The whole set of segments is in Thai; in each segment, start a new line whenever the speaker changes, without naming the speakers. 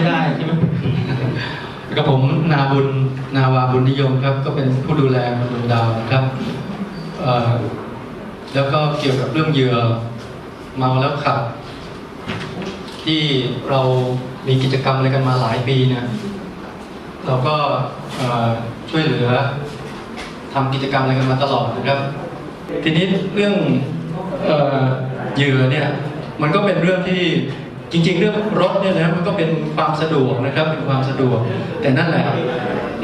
ไม่ได้ใช่ไหมกับผมนาบุญนาวาบุญนิยมครับ ก็เป็นผู้ดูแลดวงดาวนะครับแล้วก็เกี่ยวกับเรื่องเหยื่อเมาแล้วขับ ที่เรามีกิจกรรมอะไรกันมาหลายปีเนี่ยเราก็ช่วยเหลือทำกิจกรรมอะไรกันมาตลอดนะครับ ทีนี้เรื่องเหยื่อเนี่ย มันก็เป็นเรื่องที่ จริง ๆ เรื่องรถเนี่ยนะมันก็เป็นความสะดวกนะครับเป็นความสะดวก แต่นั่นแหละ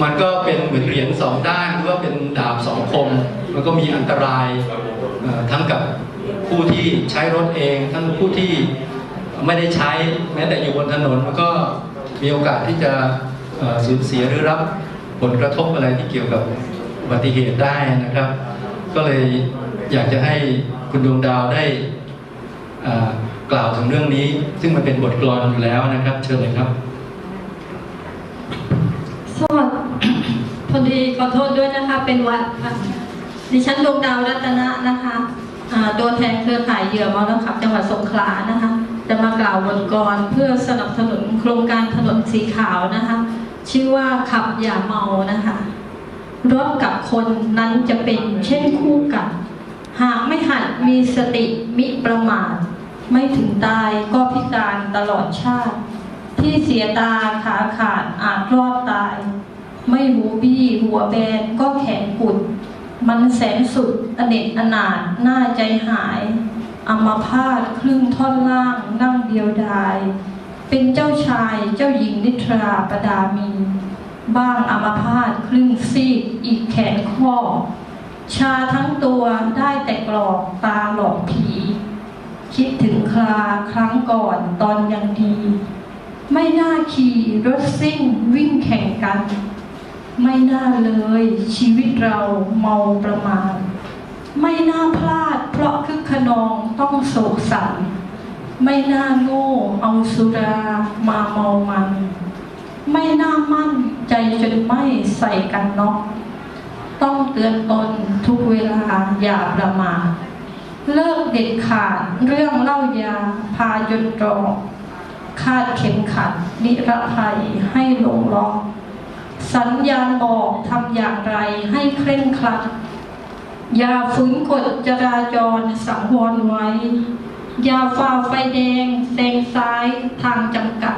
มันก็เป็นเหมือนเหรียญสองด้านหรือว่าเป็นดาบสองคม มันก็มีอันตรายทั้งกับผู้ที่ใช้รถเอง ทั้งผู้ที่ไม่ได้ใช้แม้แต่อยู่บนถนนมันก็มีโอกาสที่จะสูญเสียหรือรับผลกระทบอะไรที่เกี่ยวกับอุบัติเหตุได้นะครับ ก็เลยอยากจะให้คุณดวงดาวได้ กล่าวถึงเรื่องนี้ ซึ่งมันเป็นบทกลอนอยู่แล้วนะครับ เชิญเลยครับ
สวัสดีพอดีขอโทษด้วยนะคะ เป็นวัดค่ะดิฉันดวงดาวรัตนะนะคะตัวแทนเครือข่ายเหยื่อมาแล้วขับจังหวัดสงขลานะคะ จะมากล่าวบทกรเพื่อสนับสนุนโครงการถนนสีขาวนะคะ ชื่อว่าขับอย่าเมานะคะรถกับคนนั้นจะเป็นเช่นคู่กัน หากไม่หัดมีสติมิประมาท ไม่ถึงตายก็พิการตลอดชาติ ที่เสียตาขาขาดอาจรอดตาย ไม่หูบี้หัวแบนก็แขนกุด มันแสนสุดอเนจอนาถหน้าใจหายอมาพาตครึ่งท่อนล่างนั่งเดียวดาย เป็นเจ้าชายเจ้าหญิงนิทราประดามี บ้างอมาพาตครึ่งซีกอีกแขนข้อ ชาทั้งตัวได้แต่กรอกตาหลอกผี คิดถึงคลาครั้งก่อนตอนยังดี ไม่น่าขี่รถซิ่งวิ่งแข่งกัน ไม่น่าเลยชีวิตเราเมาประมาณ ไม่น่าพลาดเพราะคึกขนองต้องโศกสันไม่น่าโง่เอาสุรามาเมามัน ไม่น่ามั่นใจจนไม่ใส่กันน็อกต้องเตือนตนทุกเวลาอย่าประมาท เลิกเด็ดขาดเรื่องเล้ายา พาจนตรอคาดเข็มขัด นิรภัยให้ลงล็อกสัญญาณบอกทำอย่างไรให้เคร่งครัด อย่าฝืนกฎจราจรสังวรไว้ อย่าฝ่าไฟแดงแซงซ้ายทางจำกัด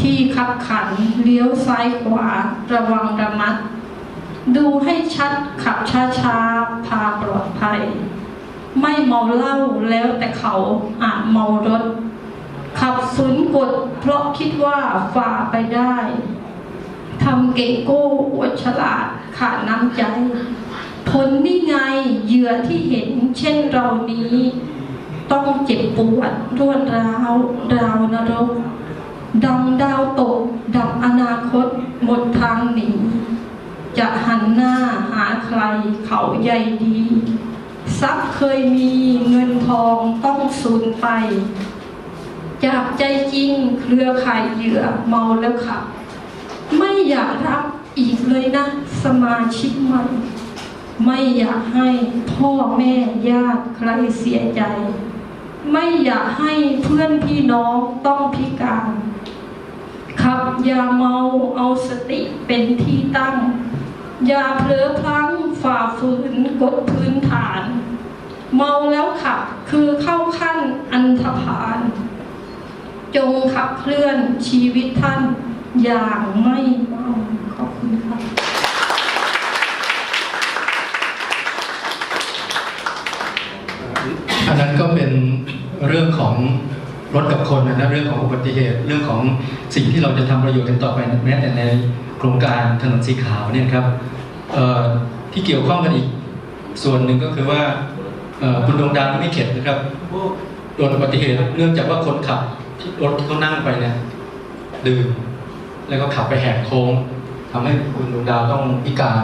ที่ขับขันเลี้ยวซ้ายขวาระวังระมัด ดูให้ชัดขับช้าๆพาปลอดภัย ไม่เมาเหล้าแล้วแต่เขาอาจเมารถ ขับฝืนกฎเพราะคิดว่าฝ่าไปได้ทำเก่งโก้อวดฉลาดขาดน้ำใจ ผลนี่ไงเหยื่อที่เห็นเช่นเรานี้ ต้องเจ็บปวดรวดร้าวดาวนรก ดังดาวตก ดับอนาคตหมดทางหนีจะหันหน้าหาใครเขาใยดี ทรัพย์เคยมีเงินทองต้องสูญไป จากใจจริงเครือข่ายเหยื่อเมาแล้วขับไม่อยากรับอีกเลยนะ สมาชิกใหม่ไม่อยากให้พ่อแม่ญาติใครเสียใจ ไม่อยากให้เพื่อนพี่น้องต้องพิการขับอย่าเมาเอาสติเป็นที่ตั้งอย่าเผลอพลั้งฝ่าฝืนกฎพื้นฐาน เมาแล้วขับคือเข้าขั้นอันธพาลจงขับเคลื่อนชีวิตท่านอย่างไม่เมาขอบคุณค่ะ
อันนั้นก็เป็นเรื่องของรถกับคนนะเรื่องของอุบัติเหตุเรื่องของสิ่งที่เราจะทำประโยชน์กันต่อไปแม้แต่ในโครงการถนนสีขาวเนี่ยครับที่เกี่ยวข้องกันอีกส่วนหนึ่งก็คือว่า คุณดวงดาวไม่เข็ดนะครับโดนอุบัติเหตุเนื่องจากว่าคนขับที่รถที่เขานั่งไปเนี่ยดื่มแล้วก็ขับไปแหกโค้งทำให้คุณดวงดาวต้องพิการ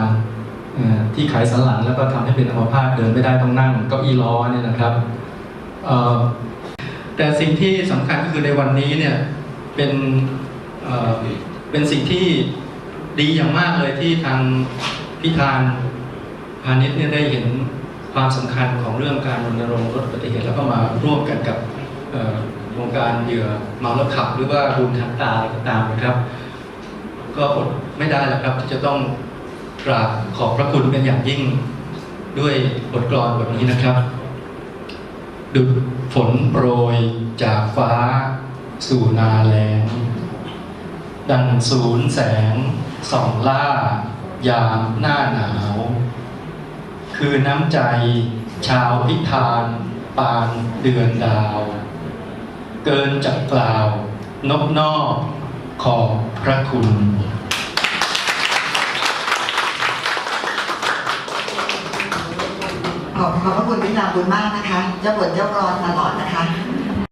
ที่ไขสันหลังแล้วก็ทำให้เป็นอัมพาตเดินไม่ได้ต้องนั่งเก้าอี้ล้อเนี่ยนะครับแต่สิ่งที่สำคัญก็คือในวันนี้เนี่ยเป็นเเป็นสิ่งที่ดีอย่างมากเลยที่ทางพิธานพาณิชย์เนี่ยได้เห็น ความสำคัญของเรื่องการรณรงค์ลดอุบัติเหตุแล้วก็มาร่วมกันกับวงการเหยื่อเมาแล้วขับ หรือว่าบุญทางตาอะไรก็ตามนะครับ ก็อดไม่ได้แล้วครับที่จะต้องกราบขอบพระคุณเป็นอย่างยิ่งด้วยบทกลอนบทนี้นะครับ ดุดฝนโปรยจากฟ้าสู่นาแลงดังศูนย์แสงส่องล่ายามหน้าหนาว คือน้ำใจ ชาวพิธานปานเดือนดาว เกินจากกล่าว นบนอกขอบพระคุณ
ขอบขอบพระคุณพี่นาบุญมากนะคะ เจ้าบทเจ้ากรอนตลอดนะคะ